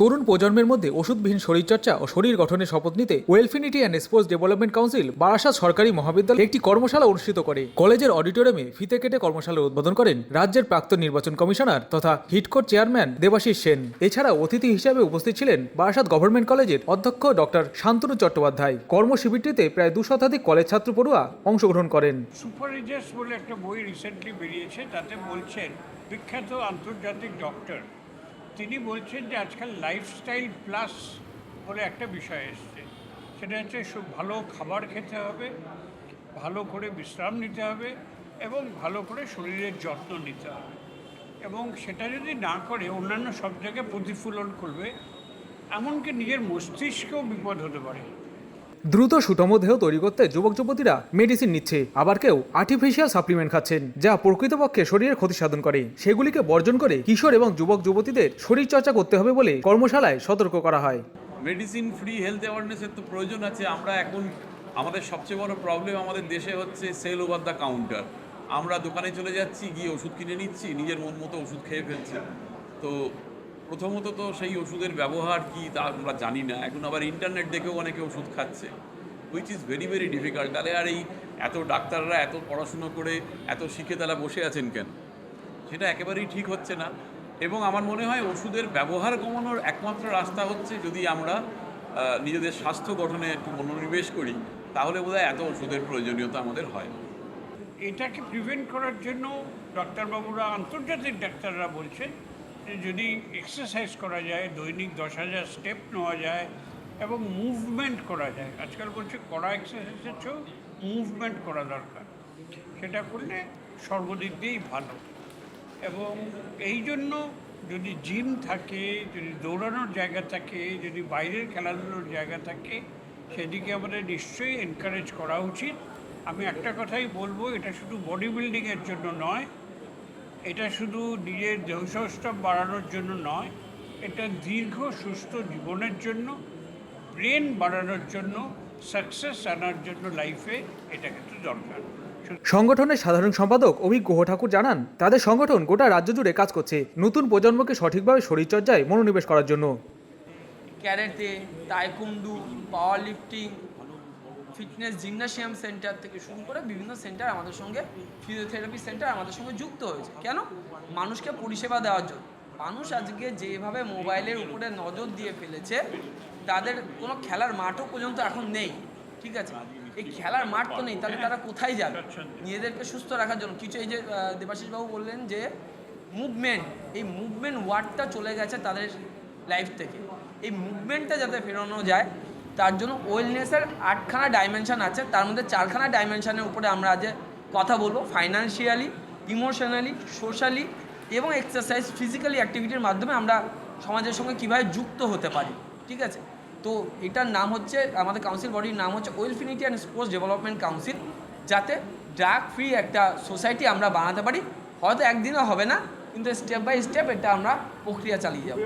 তরুণ প্রজন্মের মধ্যে ওষুধবিহীন শরীরচর্চা ও শরীর গঠনের শপথ নিতে Wellfinity and sports development council Barasat সরকারি মহাবিদ্যালয়ে একটি কর্মশালা অনুষ্ঠিত করে। কলেজের অডিটোরিয়ামে ফিতে কেটে কর্মশালার উদ্বোধন করেন রাজ্যের প্রাক্তন নির্বাচন কমিশনার তথা হিটকোর চেয়ারম্যান দেবাশিস সেন। এছাড়াও অতিথি হিসেবে উপস্থিত ছিলেন বারাসাত গভর্নমেন্ট কলেজের অধ্যক্ষ ডক্টর শান্তনু চট্টোপাধ্যায়। কর্মশিবিরটিতে প্রায় দু শতাধিক কলেজ ছাত্র পড়ুয়া অংশগ্রহণ করেন। সুপার রিজার্স বলে একটা বই রিসেন্টলি বেরিয়েছে, তাতে বলছেন, বিখ্যাত আন্তর্জাতিক ডক্টর তিনি বলছেন যে আজকাল লাইফস্টাইল প্লাস বলে একটা বিষয় এসছে। সেটা হচ্ছে ভালো খাবার খেতে হবে, ভালো করে বিশ্রাম নিতে হবে এবং ভালো করে শরীরের যত্ন নিতে হবে। এবং সেটা যদি না করে অন্যান্য সব জায়গায় প্রতিফলন করবে, এমনকি নিজের মস্তিষ্কেও বিপদ হতে পারে। দ্রুত সুষম দেহ তৈরি করতে যুবক যুবতীরা মেডিসিন নিচ্ছে। আবার কেউ আর্টিফিশিয়াল সাপ্লিমেন্ট খাচ্ছেন, যা প্রকৃতপক্ষে শরীরের ক্ষতি সাধন করে। সেগুলিকে বর্জন করে কিশোর এবং যুবক যুবতীদের শরীর চর্চা করতে হবে বলে কর্মশালায় সতর্ক করা হয়। মেডিসিন ফ্রি হেলথ অ্যাওয়ারনেসের তো প্রয়োজন আছে। আমরা এখন আমাদের সবচেয়ে বড় প্রবলেম আমাদের দেশে হচ্ছে সেল ওভার দ্য কাউন্টার আমরা দোকানে চলে যাচ্ছি, গিয়ে ওষুধ কিনে নিচ্ছি, নিজের মন মতো ওষুধ খেয়ে ফেলছি। তো প্রথমত তো সেই ওষুধের ব্যবহার কি তা আমরা জানি না। এখন আবার ইন্টারনেট দেখেও অনেকে ওষুধ খাচ্ছে which is very very difficult তাহলে আর এই এত ডাক্তাররা এত পড়াশুনো করে এত শিখে তারা বসে আছেন কেন? সেটা একেবারেই ঠিক হচ্ছে না। এবং আমার মনে হয় ওষুধের ব্যবহার কমানোর একমাত্র রাস্তা হচ্ছে যদি আমরা নিজেদের স্বাস্থ্য গঠনে একটু মনোনিবেশ করি, তাহলে বোধহয় এত ওষুধের প্রয়োজনীয়তা আমাদের হয় এটাকে প্রিভেন্ট করার জন্য ডাক্তারবাবুরা, আন্তর্জাতিক ডাক্তাররা বলছেন যদি এক্সারসাইজ করা যায়, দৈনিক দশ হাজার স্টেপ নেওয়া যায় এবং মুভমেন্ট করা যায়, আজকাল বলছে কড়া এক্সারসাইজের চেয়েও মুভমেন্ট করা দরকার। সেটা করলে সর্বদিক দিয়েই ভালো। এবং এই জন্য যদি জিম থাকে, যদি দৌড়ানোর জায়গা থাকে, যদি বাইরের খেলাধুলোর জায়গা থাকে, সেদিকে আমাদের নিশ্চয়ই এনকারেজ করা উচিত। আমি একটা কথাই বলব, এটা শুধু বডি বিল্ডিংয়ের জন্য নয় এটা শুধু নিজের দেহস্বাস্থ্য বাড়ানোর জন্য নয় এটা দীর্ঘ সুস্থ জীবনের জন্য ব্রেন বাড়ানোর জন্য সাকসেস আনার জন্য লাইফে এটা কিন্তু দরকার। সংগঠনের সাধারণ সম্পাদক অভিক গুহ ঠাকুর জানান তাদের সংগঠন গোটা রাজ্য জুড়ে কাজ করছে নতুন প্রজন্মকে সঠিকভাবে শরীরচর্চায় মনোনিবেশ করার জন্য। Karate taekwondo power lifting fitness gymnasium centre থেকে শুরু করে বিভিন্ন সেন্টার আমাদের সঙ্গে, ফিজিওথেরাপি সেন্টার আমাদের সঙ্গে যুক্ত হয়েছে। কেন? মানুষকে পরিষেবা দেওয়ার জন্য। মানুষ আজকে যেভাবে মোবাইলের উপরে নজর দিয়ে ফেলেছে, তাদের কোনো খেলার মাঠও পর্যন্ত এখন নেই, ঠিক আছে? এই খেলার মাঠ তো নেই, তাহলে তারা কোথায় যাবে? নিজেদেরকে সুস্থ রাখার জন্য। কিছু এই যে দেবাশিসবাবু বললেন যে, মুভমেন্ট, এই মুভমেন্ট ওয়ার্ডটা চলে গেছে তাদের লাইফ থেকে। এই মুভমেন্টটা যাতে ফেরানো যায় তার জন্য ওয়েলনেসের আটখানা ডাইমেনশন আছে। তার মধ্যে চারখানা ডাইমেনশানের উপরে আমরা আজ কথা বলব। ফাইন্যান্সিয়ালি ইমোশনালি সোশ্যালি এবং এক্সারসাইজ ফিজিক্যালি অ্যাক্টিভিটির মাধ্যমে আমরা সমাজের সঙ্গে কীভাবে যুক্ত হতে পারি। ঠিক আছে? তো এটার নাম হচ্ছে, আমাদের কাউন্সিল বডির নাম হচ্ছে Wellfinity and sports development council যাতে ড্রাগ ফ্রি একটা সোসাইটি আমরা বানাতে পারি। হয়তো একদিনও হবে না, কিন্তু স্টেপ বাই স্টেপ এটা আমরা প্রক্রিয়া চালিয়ে যাব।